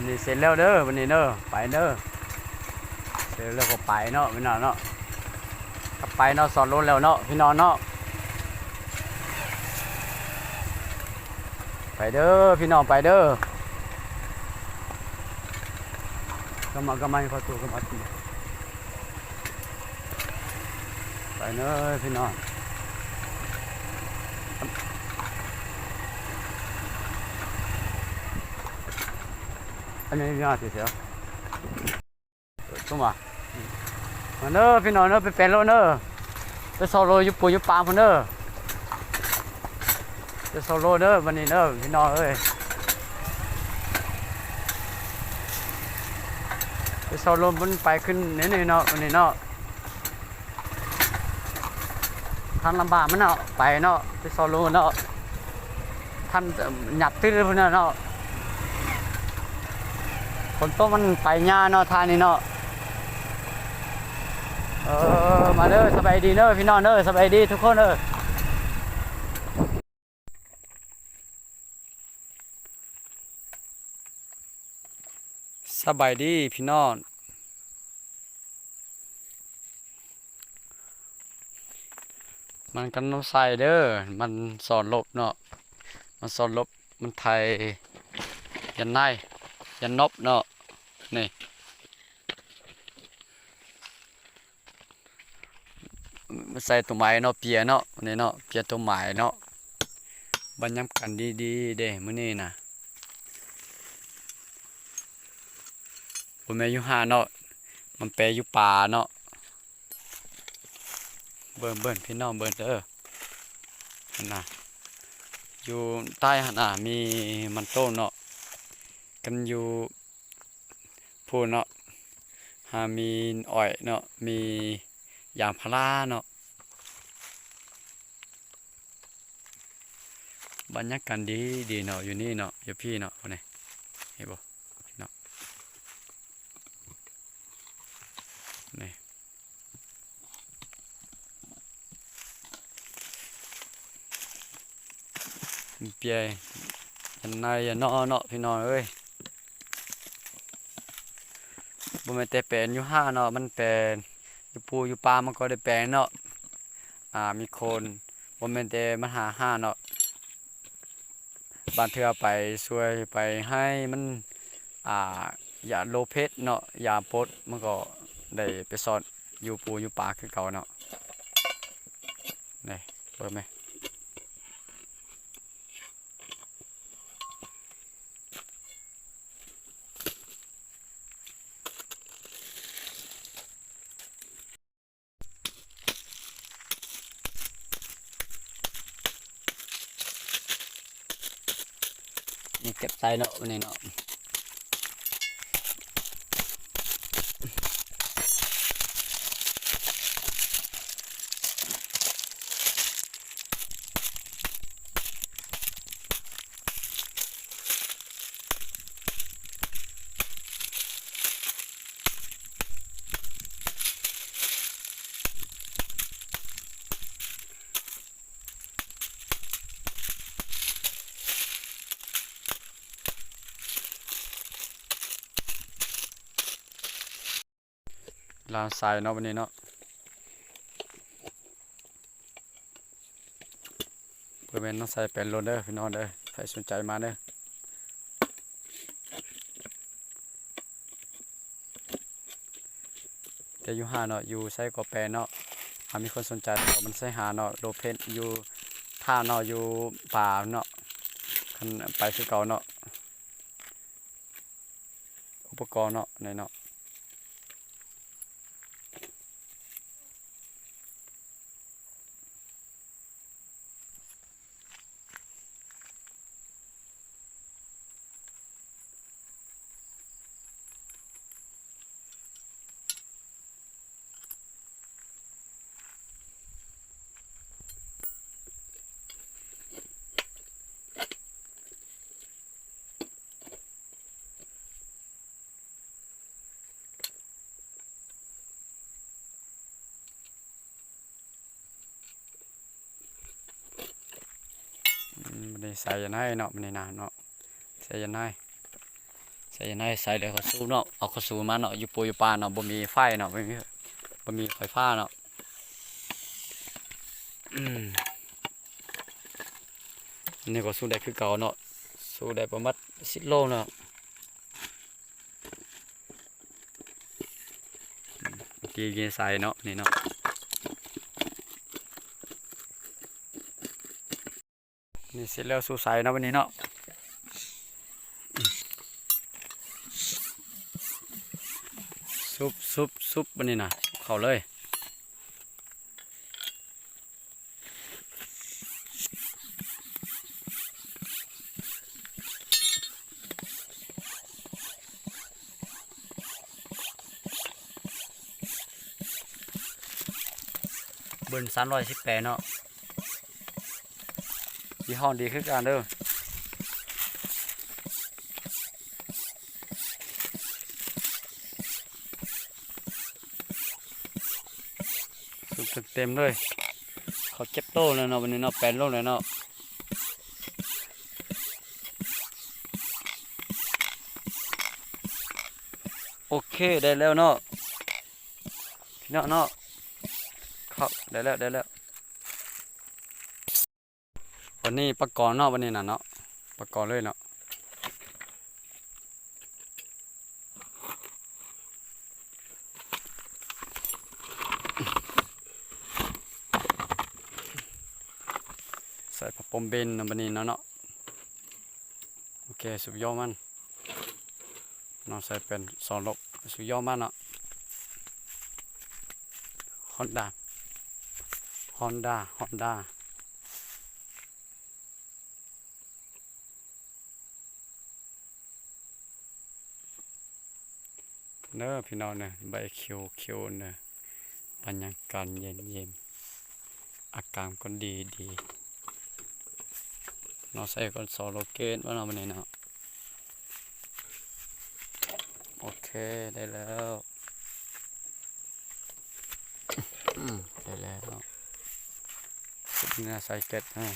วันนี้เสร็จแล้วเด้อวันนี้เด้อไปเด้อเสร็จแล้วก็ไปเนาะพี่น้องเนาะก็ไปเนาะสอนรถแล้วเนาะพี่น้องเนาะไปเด้อพี่น้องไปเด้อก็มากำมันเข้าตัวก็มาตีไปเด้อพี่น้องอันนี้พี่น้องเสียตุ้มอะมาเนอะพี่น้องไปเนอพุ่นเนอะ ไปโซโลเนอะวันนี้เนอะพี่น้องเอ้ยไปโซโลมันไปขึ้นนี่นี่เนาะวันนี้เนาะทางลำบากมันเนาะไปเนาะไปโซโลเนาะท่านหยับตื้อพุ่นเนาะ คนโตมันไปหญ้าเนาะทานนี่เนาะเออมาเด้อสบายดีเด้อพี่น้องเด้อสบายดีทุกคนเด้อสบายดีพี่น้องมันกันน้ำใสเด้อมันสอนลบเนาะมันสอนลบมันไทยยันไน ยันนบเนาะนี่มาใส่ตัวไม้เนาะเปียเนาะนี่เนาะเปียตัวไม้เนาะบรรยำกันดีๆเด้มื้อนี้นะบ่แม่อยู่หาเนาะมันแปลอยู่ป่าเนาะเบิ่งเบิ่งพี่น้องเบิ่งเด้อนะอยู่ใต้หั่นน่ะมีมันโต้เนาะ กันอยู่พูนเนาะหามีอ้อยเนาะมียางพาราเนาะบรรยากาศดีดีเนาะอยู่นี่เนาะอยู่พี่เนาะเอานี่เห็นบ่เนาะนี่เปียยันนายยันนอเนาะพี่น้องเอ้ย บ่แม่นแต่แปลนอยู่ห้าเนาะมันแปลนอยู่ปูอยู่ปลามันก็ได้แปลนเนาะอ่ามีคนบ่แม่นแต่มันหาห้าเนาะบางเทื่อไปช่วยไปให้มันอ่าอย่าโลเพสเนาะอย่าปดมันก็ได้ไปสอดอยู่ปูอยู่ปลาคือเก่าเนาะนี่เบิ่งไหม นี่เก็บใส่เนาะนี่เนาะ ลาใส่เนาะวันนี้เนาะเพื่อเป็นน้องใส่เป็นโรเดอร์พี่น้องเด้อใครสนใจมาเด้อแต่อยู่หาเนาะอยู่ใส่ก็แปเนาะหามีคนสนใจมันใส่หาเนาะโลเพนอยู่ท่าเนาะอยู่ป่าเนาะคันไปคือเก่าเนาะอุปกรณ์เนาะในเนาะ มันได้ใส่ยันให้เนาะมันได้นานเนาะใส่ยันให้ใส่ในใส่เลยเขาสู้เนาะเอาเขาสู้มาเนาะอยู่ปูอยู่ปลาเนาะบ่มีไฟเนาะบ่มีบ่มีไฟฟ้าเนาะอืมนี่ก็สู้ได้คือเก่าเนาะสู้ได้ประมาณ10โลเนาะอืมเมื่อกี้กินใส่เนาะนี่เนาะ นี่เสร็จแล้วสู้ใสนะวันนี้เนาะซุปซุปซุปบันนี้นะเข้าเลยเบิร์นสามร้อยสิบแปดเนาะ ยี่ห้อดีคือกันเด้อสุดเต็มเลยเขาเก็บโต้เลยเนาะวันนี้เนาะแปดโลเลยเนาะโอเคได้แล้วเนาะพี่เนาะเนาะครับได้แล้วได้แล้ว วันนี้ประกอบเนาะวันนี้นะเนาะประกอบเลยเนาะใส่ผักปมเบนนะวันนี้เนาะเนาะโอเคสุดยอดมันเนาะใส่เป็นสองลกสุดยอดมันเนาะฮอนด้าฮอนด้าฮอนด้า เนอะพี่น้องนี่ยใบเขียวเขียวนี่ยบรรยากาศเย็นเย็นอากาศก็ดีดีเนาะใส่ก่อนสอโลเกตว่าเนาะวันนี้เนาะโอเคได้แล้วได้แล้วสุดนื้อใส่เกล็ดให้